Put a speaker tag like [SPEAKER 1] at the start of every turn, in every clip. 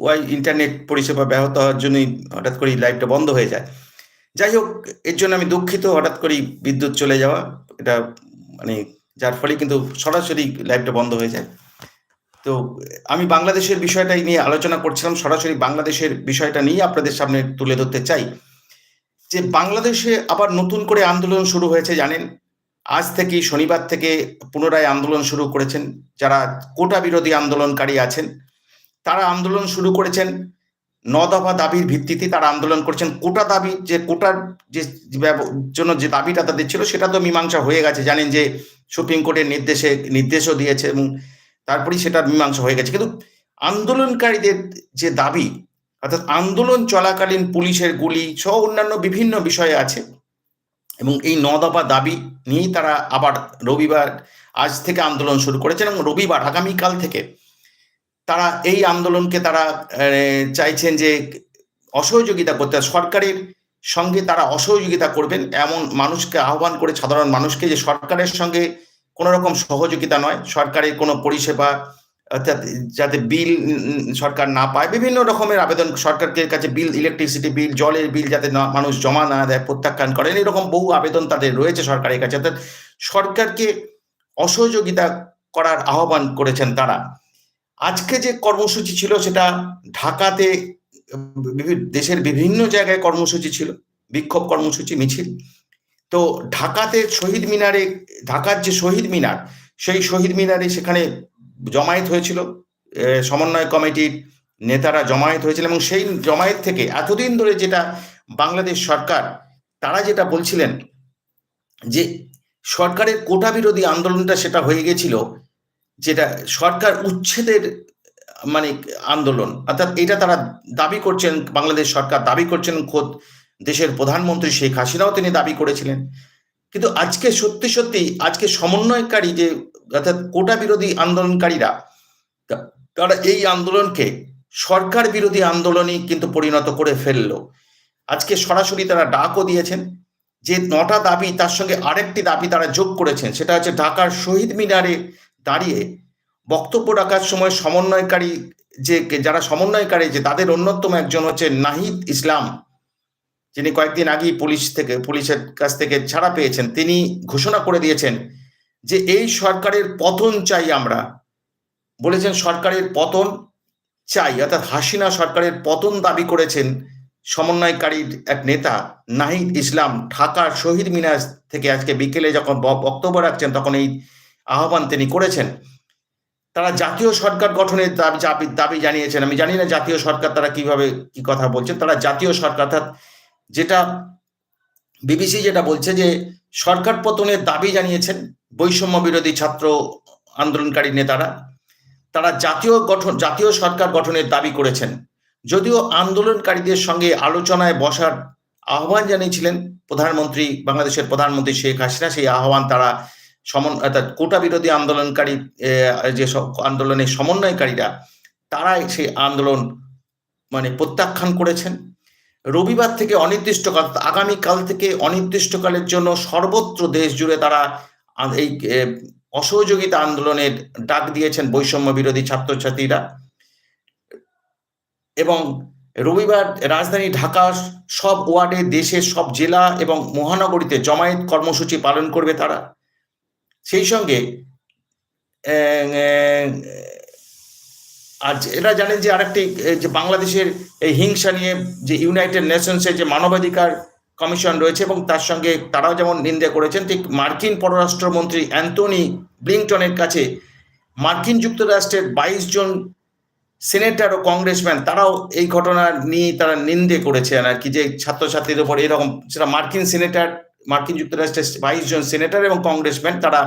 [SPEAKER 1] Y internet পরিষেবা ব্যাহত হওয়ার জন্যই হঠাৎ করেই লাইভটা বন্ধ হয়ে যায়। যাই হোক, এর জন্য আমি দুঃখিত, হঠাৎ করেই বিদ্যুৎ চলে যাওয়া। এটা মানে যার ফলে কিন্তু সরাসরি লাইভটা বন্ধ হয়ে যায়। তো আমি বাংলাদেশের বিষয়টাই নিয়ে আলোচনা করছিলাম, সরাসরি বাংলাদেশের বিষয়টা নিয়ে আপনাদের সামনে তুলে ধরতে চাই। যে বাংলাদেশে আবার নতুন করে আন্দোলন শুরু হয়েছে, জানেন? আজ থেকে শনিবার থেকে পুনরায় আন্দোলন শুরু করেছেন যারা কোটা বিরোধী আন্দোলনকারী আছেন। তারা আন্দোলন শুরু করেছেন। ন দফা দাবির ভিত্তিতে তারা আন্দোলন করছেন। কোটা দাবি যে কোটার যে জন্য যে দাবিটা তাদের ছিল সেটা তো মীমাংসা হয়ে গেছে। জানেন যে সুপ্রিম কোর্টের নির্দেশে, নির্দেশও দিয়েছে এবং তারপরেই সেটা মীমাংসা হয়ে গেছে। কিন্তু আন্দোলনকারীদের যে দাবি, অর্থাৎ আন্দোলন চলাকালীন পুলিশের গুলি সহ অন্যান্য বিভিন্ন বিষয় আছে এবং এই ন দফা দাবি নিয়েই তারা আবার রবিবার আজ থেকে আন্দোলন শুরু করেছেন এবং রবিবার, আগামীকাল থেকে তারা এই আন্দোলনকে তারা চাইছেন যে অসহযোগিতা করতে। সরকারের সঙ্গে তারা অসহযোগিতা করবেন। এমন মানুষকে আহ্বান করে, সাধারণ মানুষকে যে সরকারের সঙ্গে কোনো রকম সহযোগিতা নয়। সরকারের কোনো পরিষেবা, অর্থাৎ যাতে বিল সরকার না পায়, বিভিন্ন রকমের আবেদন সরকারের কাছে বিল, ইলেকট্রিসিটি বিল, জলের বিল যাতে মানুষ জমা না দেয়, প্রত্যাখ্যান করেন, এরকম বহু আবেদন তাদের রয়েছে সরকারের কাছে। অর্থাৎ সরকারকে অসহযোগিতা করার আহ্বান করেছেন তারা। আজকে যে কর্মসূচি ছিল সেটা ঢাকাতে দেশের বিভিন্ন জায়গায় কর্মসূচি ছিল, বিক্ষোভ কর্মসূচি, মিছিল। তো ঢাকাতে শহীদ মিনারে, ঢাকার যে শহীদ মিনার, সেই শহীদ মিনারে সেখানে জমায়েত হয়েছিল সমন্বয় কমিটির নেতারা জমায়েত হয়েছিল এবং সেই জমায়েত থেকে এতদিন ধরে যেটা বাংলাদেশ সরকার, তারা যেটা বলছিলেন যে সরকারের কোটা বিরোধী আন্দোলনটা সেটা হয়ে গেছিল যেটা সরকার উচ্ছেদের মানে আন্দোলন। অর্থাৎ এটা তারা দাবি করছেন, বাংলাদেশ সরকার দাবি করছেন খোদ দেশের প্রধানমন্ত্রী শেখ হাসিনাও তিনি দাবি করেছিলেন। কিন্তু আজকে সত্যি সত্যি, আজকে সমন্বয়কারী যে, অর্থাৎ কোটা বিরোধী আন্দোলনকারীরা, তারা এই আন্দোলনকে সরকার বিরোধী আন্দোলনই কিন্তু পরিণত করে ফেলল। আজকে সরাসরি তারা ডাকও দিয়েছেন, যে নটা দাবি তার সঙ্গে আরেকটি দাবি তারা যোগ করেছেন, সেটা হচ্ছে ঢাকার শহীদ মিনারে দাঁড়িয়ে বক্তব্য রাখার সময় সমন্বয়কারী যে যারা সমন্বয়কারী যে, তাদের অন্যতম একজন হচ্ছে নাহিদ ইসলাম। যিনি কয়েকদিন আগেই পুলিশ থেকে, পুলিশের কাছ থেকে ছাড়া পেয়েছেন। তিনি ঘোষণা করে দিয়েছেন যে, এই সরকারের পতন চাই আমরা। বলেছেন, সরকারের পতন চাই। অর্থাৎ হাসিনা সরকারের পতন দাবি করেছেন সমন্বয়কারীর এক নেতা, নাহিদ ইসলাম। ঢাকার শহীদ মিনার থেকে আজকে বিকেলে যখন বক্তব্য রাখছেন, তখন এই আহ্বান তিনি করেছেন। তারা জাতীয় সরকার গঠনের দাবি দাবি- জানিয়েছেন। আমি জানি না জাতীয় সরকার তারা কীভাবে কি কথা বলছেন। তারা জাতীয় সরকার অর্থাৎ যেটা বিবিসি যেটা বলছে যে সরকার পতনের দাবি জানিয়েছেন বৈষম্য বিরোধী ছাত্র আন্দোলনকারী নেতারা। তারা জাতীয় গঠন, জাতীয় সরকার গঠনের দাবি করেছেন। যদিও আন্দোলনকারীদের সঙ্গে আলোচনায় বসার আহ্বান জানিয়েছিলেন প্রধানমন্ত্রী, বাংলাদেশের প্রধানমন্ত্রী শেখ হাসিনা। সেই আহ্বান তারা সমন, অর্থাৎ কোটা বিরোধী আন্দোলনকারী যে আন্দোলনের সমন্বয়কারীরা, তারাই সেই আন্দোলন মানে প্রত্যাখ্যান করেছেন। রবিবার থেকে অনির্দিষ্টকাল আগামীকাল থেকে অনির্দিষ্টকালের জন্য সর্বত্র দেশ জুড়ে তারা এই অসহযোগিতা আন্দোলনের ডাক দিয়েছেন বৈষম্য বিরোধী ছাত্রছাত্রীরা। এবং রবিবার রাজধানী ঢাকার সব ওয়ার্ডে দেশের সব জেলা এবং মহানগরীতে জমায়েত কর্মসূচি পালন করবে তারা। সেই সঙ্গে আর এরা জানেন যে আরেকটি যে বাংলাদেশের এই হিংসা নিয়ে যে ইউনাইটেড নেশনসের যে মানবাধিকার কমিশন রয়েছে এবং তার সঙ্গে তারাও যেমন নিন্দা করেছেন, ঠিক মার্কিন পররাষ্ট্রমন্ত্রী অ্যান্টনি ব্লিংটনের কাছে মার্কিন যুক্তরাষ্ট্রের বাইশ জন সিনেটর ও কংগ্রেসম্যান তারাও এই ঘটনা নিয়ে তারা নিন্দে করেছেন আর কি, যে ছাত্রছাত্রীদের উপর এরকম, সেটা মার্কিন সিনেটর মার্কিন যুক্তরাষ্ট্রের বাইশ জন সিনেটর এবং কংগ্রেসম্যান, তারা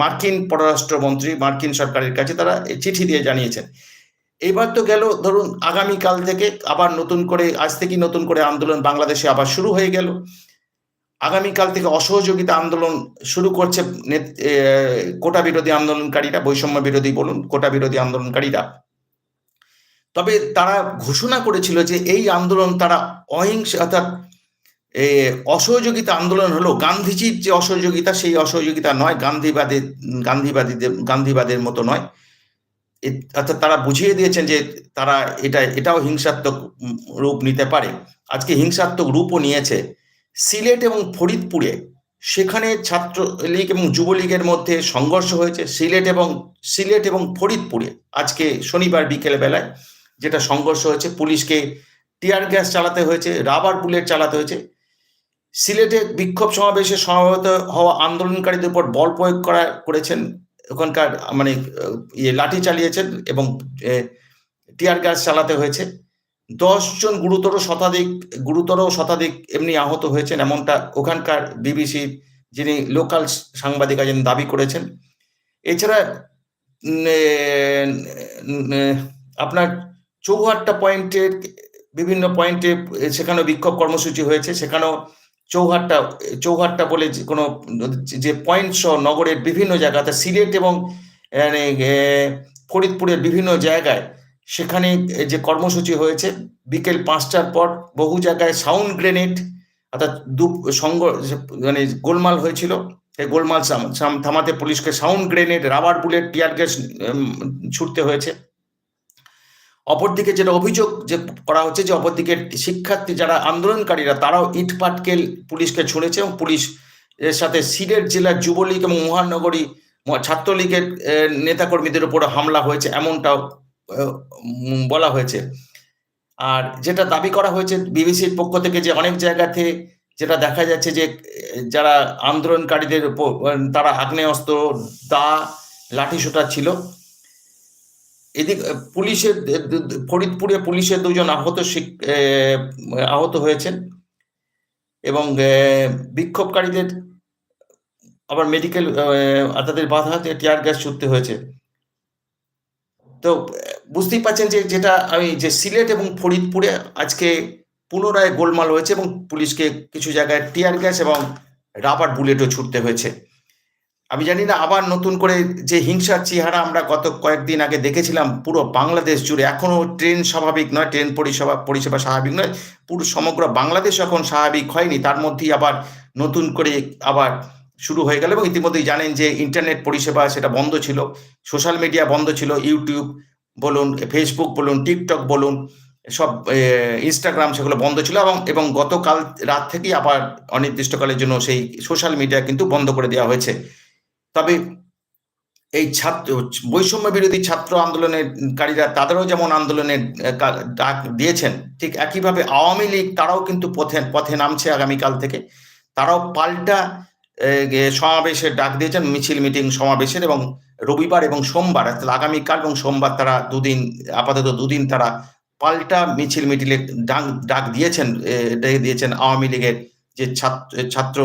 [SPEAKER 1] মার্কিন পররাষ্ট্রমন্ত্রী, মার্কিন সরকারের কাছে তারা চিঠি দিয়ে জানিয়েছেন। এবার তো গেল, ধরুন, আগামীকাল থেকে আবার নতুন করে, আজ থেকেই নতুন করে আন্দোলন বাংলাদেশে আবার শুরু হয়ে গেল। আগামীকাল থেকে অসহযোগিতা আন্দোলন শুরু করছে কোটা বিরোধী আন্দোলনকারীরা, বৈষম্য বিরোধী বলুন, কোটা বিরোধী আন্দোলনকারীরা। তবে তারা ঘোষণা করেছিল যে এই আন্দোলন তারা অহিংস, অর্থাৎ অসহযোগিতা আন্দোলন হলো। গান্ধীজির যে অসহযোগিতা, সেই অসহযোগিতা নয়। গান্ধীবাদের গান্ধীবাদীদের, গান্ধীবাদের মতো নয়। অর্থাৎ তারা বুঝিয়ে দিয়েছেন যে তারা এটা, এটাও হিংসাত্মক রূপ নিতে পারে। আজকে হিংসাত্মক রূপও নিয়েছে। সিলেট এবং ফরিদপুরে সেখানে ছাত্রলীগ এবং যুবলীগের মধ্যে সংঘর্ষ হয়েছে। সিলেট এবং সিলেট এবং ফরিদপুরে আজকে শনিবার বিকেল বেলায় যেটা সংঘর্ষ হয়েছে, পুলিশকে টিয়ার গ্যাস চালাতে হয়েছে, রাবার বুলেট চালাতে হয়েছে। সিলেটে বিক্ষোভ সমাবেশে সমাবেত হওয়া আন্দোলনকারীদের উপর বল প্রয়োগ করা করেছেন ওখানকার মানে ইয়ে লাঠি চালিয়েছেন এবং টিয়ার গ্যাস চালাতে হয়েছে। দশজন গুরুতর শতাধিক গুরুতর শতাধিক এমনি আহত হয়েছেন এমনটা ওখানকার বিবিসি যিনি লোকাল সাংবাদিক আছেন দাবি করেছেন। এছাড়া আপনার চৌহাট্টা পয়েন্টের বিভিন্ন পয়েন্টে সেখানেও বিক্ষোভ কর্মসূচি হয়েছে। সেখানেও চৌহাট্টা চৌহাট্টা বলে কোনো যে পয়েন্ট সহ নগরের বিভিন্ন জায়গাতে সিলেট এবং মানে, ফরিদপুরের বিভিন্ন জায়গায় সেখানে যে কর্মসূচি হয়েছে বিকেল পাঁচটার পর বহু জায়গায় সাউন্ড গ্রেনেড অর্থাৎ দু সঙ্গ মানে গোলমাল হয়েছিল। সেই গোলমাল থামাতে পুলিশকে sound grenade rubber bullet tear gas ছুটতে হয়েছে। অপরদিকে যেটা অভিযোগ যে করা হচ্ছে যে অপরদিকে শিক্ষার্থী যারা আন্দোলনকারীরা, তারাও ইট পাটকেল পুলিশকে ছুঁড়েছে এবং পুলিশ এর সাথে সিলেট জেলার যুবলীগ এবং মহানগরী ছাত্রলীগের নেতাকর্মীদের উপর হামলা হয়েছে, এমনটাও বলা হয়েছে। আর যেটা দাবি করা হয়েছে বিবিসির পক্ষ থেকে যে অনেক জায়গাতে যেটা দেখা যাচ্ছে যে যারা আন্দোলনকারীদের উপর তারা আগ্নেয়াস্ত্র, দা লাঠি সোটা ছিল। এদিক পুলিশের ফরিদপুরে পুলিশের দুজন আহত আহত হয়েছেন এবং বিক্ষোভকারীদের আবার মেডিকেল তাদের বাধা হাতে টিয়ার গ্যাস ছুটতে হয়েছে। তো বুঝতেই পারছেন যে যেটা আমি, যে সিলেট এবং ফরিদপুরে আজকে পুনরায় গোলমাল হয়েছে এবং পুলিশকে কিছু জায়গায় টিয়ার গ্যাস এবং রাবার বুলেটও ছুটতে হয়েছে। আমি জানি না, আবার নতুন করে যে হিংসার চেহারা আমরা গত কয়েকদিন আগে দেখেছিলাম, পুরো বাংলাদেশ জুড়ে, এখনও ট্রেন স্বাভাবিক নয়, ট্রেন পরিষেবা পরিষেবা স্বাভাবিক নয়, পুরো সমগ্র বাংলাদেশ এখন স্বাভাবিক হয়নি, তার মধ্যেই আবার নতুন করে আবার শুরু হয়ে গেল এবং ইতিমধ্যেই জানেন যে ইন্টারনেট পরিষেবা সেটা বন্ধ ছিল, সোশ্যাল মিডিয়া বন্ধ ছিল, ইউটিউব বলুন, ফেসবুক বলুন, টিকটক বলুন, সব ইনস্টাগ্রাম সেগুলো বন্ধ ছিল এবং এবং গতকাল রাত থেকেই আবার অনির্দিষ্টকালের জন্য সেই সোশ্যাল মিডিয়া কিন্তু বন্ধ করে দেওয়া হয়েছে। তবে এই ছাত্র, বৈষম্য বিরোধী ছাত্র আন্দোলনের কারীরা তাদেরও যেমন আন্দোলনের ডাক দিয়েছেন, ঠিক একইভাবে আওয়ামী লীগ তারাও কিন্তু পথে পথে নামছে আগামীকাল থেকে। তারাও পাল্টা সমাবেশের ডাক দিয়েছেন, মিছিল, মিটিং সমাবেশের এবং রবিবার এবং সোমবার আগামীকাল এবং সোমবার তারা দুদিন, আপাতত দুদিন তারা পাল্টা মিছিল, মিটিলে ডাক ডাক দিয়েছেন দিয়েছেন আওয়ামী লীগের যে ছাত্র ছাত্র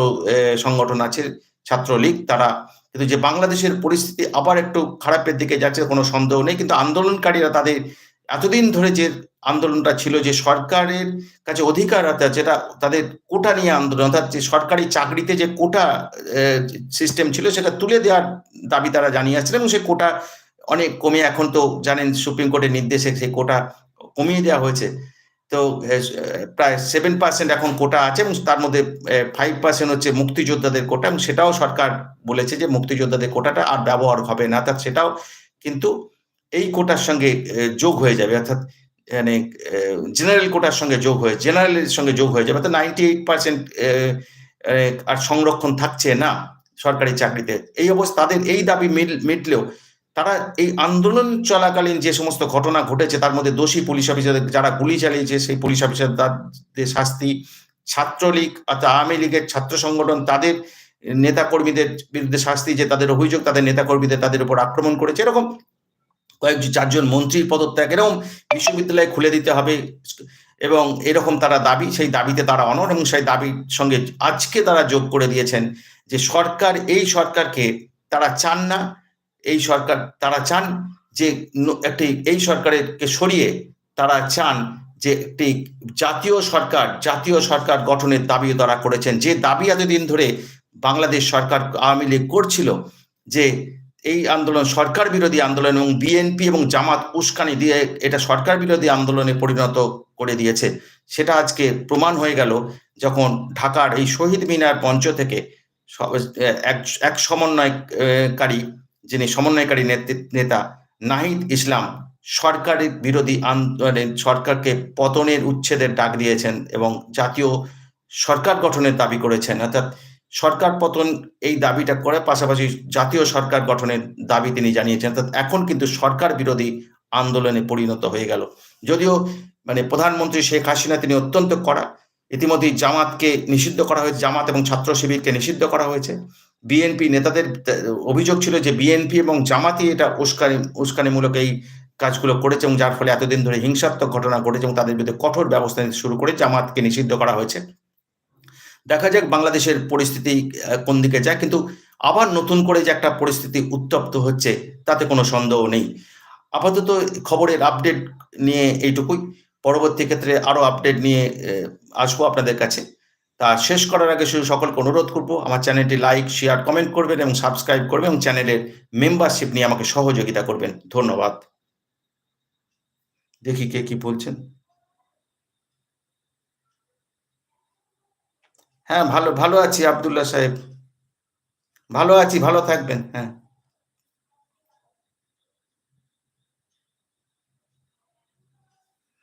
[SPEAKER 1] সংগঠন আছে, ছাত্রলীগ, তারা কিন্তু যে বাংলাদেশের পরিস্থিতি আবার একটু খারাপের দিকে যাচ্ছে, কোনো সন্দেহ নেই। কিন্তু আন্দোলনকারীরা তাদের এতদিন ধরে যে আন্দোলনটা ছিল, যে সরকারের কাছে অধিকার যেটা তাদের কোটা নিয়ে আন্দোলন, অর্থাৎ যে সরকারি চাকরিতে যে কোটা সিস্টেম ছিল, সেটা তুলে দেওয়ার দাবি তারা জানিয়ে আসছিলেন এবং সেই কোটা অনেক কমে, এখন তো জানেন সুপ্রিম কোর্টের নির্দেশে সেই কোটা কমিয়ে দেওয়া হয়েছে। তো প্রায় সেভেন পার্সেন্ট এখন কোটা আছে এবং তার মধ্যে ফাইভ পার্সেন্ট হচ্ছে মুক্তিযোদ্ধাদের কোটা এবং সেটাও সরকার বলেছে যে মুক্তিযোদ্ধাদের কোটাটা আর ব্যবহার হবে না, অর্থাৎ সেটাও কিন্তু এই কোটার সঙ্গে যোগ হয়ে যাবে, অর্থাৎ মানে জেনারেল কোটার সঙ্গে যোগ হয়ে জেনারেলের সঙ্গে যোগ হয়ে যাবে, অর্থাৎ নাইনটি এইট পার্সেন্ট আর সংরক্ষণ থাকছে না সরকারি চাকরিতে। এই অবস্থা, তাদের এই দাবি মিটলেও তারা এই আন্দোলন চলাকালীন যে সমস্ত ঘটনা ঘটেছে, তার মধ্যে দোষী পুলিশ অফিসার যারা গুলি চালিয়েছে, সেই পুলিশ অফিসার তাদের শাস্তি, ছাত্রলীগ অর্থাৎ আওয়ামী লীগের ছাত্র সংগঠন, তাদের নেতাকর্মীদের বিরুদ্ধে শাস্তি, যে তাদের অভিযোগ, তাদের নেতাকর্মীদের তাদের উপর আক্রমণ করেছে, এরকম কয়েকজন, চারজন মন্ত্রীর পদত্যাগ, এরকম বিশ্ববিদ্যালয় খুলে দিতে হবে এবং এরকম তারা দাবি, সেই দাবিতে তারা অনর এবং সেই দাবির সঙ্গে আজকে তারা যোগ করে দিয়েছেন যে সরকার, এই সরকারকে তারা চান না এই সরকার, তারা চান যে একটি, এই সরকারকে সরিয়ে তারা চান যে একটি জাতীয় সরকার জাতীয় সরকার গঠনের দাবি তারা করেছেন। যে দাবি এতদিন ধরে বাংলাদেশ সরকার আওয়ামী লীগ করছিল যে এই আন্দোলন সরকার বিরোধী আন্দোলন এবং বিএনপি এবং জামাত উস্কানি দিয়ে এটা সরকার বিরোধী আন্দোলনে পরিণত করে দিয়েছে। সেটা আজকে প্রমাণ হয়ে গেল যখন ঢাকার এই শহীদ মিনার মঞ্চ থেকে এক এক সমন্বয়কারী যিনি সমন্বয়কারী নেতৃ- নেতা নাহিদ ইসলাম সরকারের বিরোধী আন্দোলনে সরকারকে পতনের উচ্ছেদের ডাক দিয়েছেন এবং জাতীয় সরকার গঠনের দাবি করেছেন। অর্থাৎ সরকার পতন এই দাবিটা করে পাশাপাশি জাতীয় সরকার গঠনের দাবি তিনি জানিয়েছেন। অর্থাৎ এখন কিন্তু সরকার বিরোধী আন্দোলনে পরিণত হয়ে গেল। যদিও মানে প্রধানমন্ত্রী শেখ হাসিনা তিনি অত্যন্ত কড়া। ইতিমধ্যেই জামাতকে নিষিদ্ধ করা হয়েছে, জামাত এবং ছাত্র শিবিরকে নিষিদ্ধ করা হয়েছে। বিএনপি নেতাদের অভিযোগ ছিল যে বিএনপি এবং জামাতই এটা উস্কানি, উস্কানিমূলক এই কাজগুলো করেছে এবং যার ফলে এতদিন ধরে হিংসাত্মক ঘটনা ঘটেছে এবং তাদের বিরুদ্ধে কঠোর ব্যবস্থা নিতে শুরু করে জামাতকে নিষিদ্ধ করা হয়েছে। দেখা যাক বাংলাদেশের পরিস্থিতি কোন দিকে যায়। কিন্তু আবার নতুন করে যে একটা পরিস্থিতি উত্তপ্ত হচ্ছে, তাতে কোনো সন্দেহ নেই। আপাতত খবরের আপডেট নিয়ে এইটুকুই। পরবর্তী ক্ষেত্রে আরও আপডেট নিয়ে আসব আপনাদের কাছে। তা শেষ করার আগে শুধু সকলকে অনুরোধ করব, আমার চ্যানেলটি লাইক শেয়ার কমেন্ট করবেন এবং সাবস্ক্রাইব করবেন এবং চ্যানেলের মেম্বারশিপ নিয়ে আমাকে সহযোগিতা করবেন। ধন্যবাদ। দেখি কে কি বলছেন। হ্যাঁ ভালো ভালো আছি আবদুল্লাহ সাহেব। ভালো আছি, ভালো থাকবেন হ্যাঁ।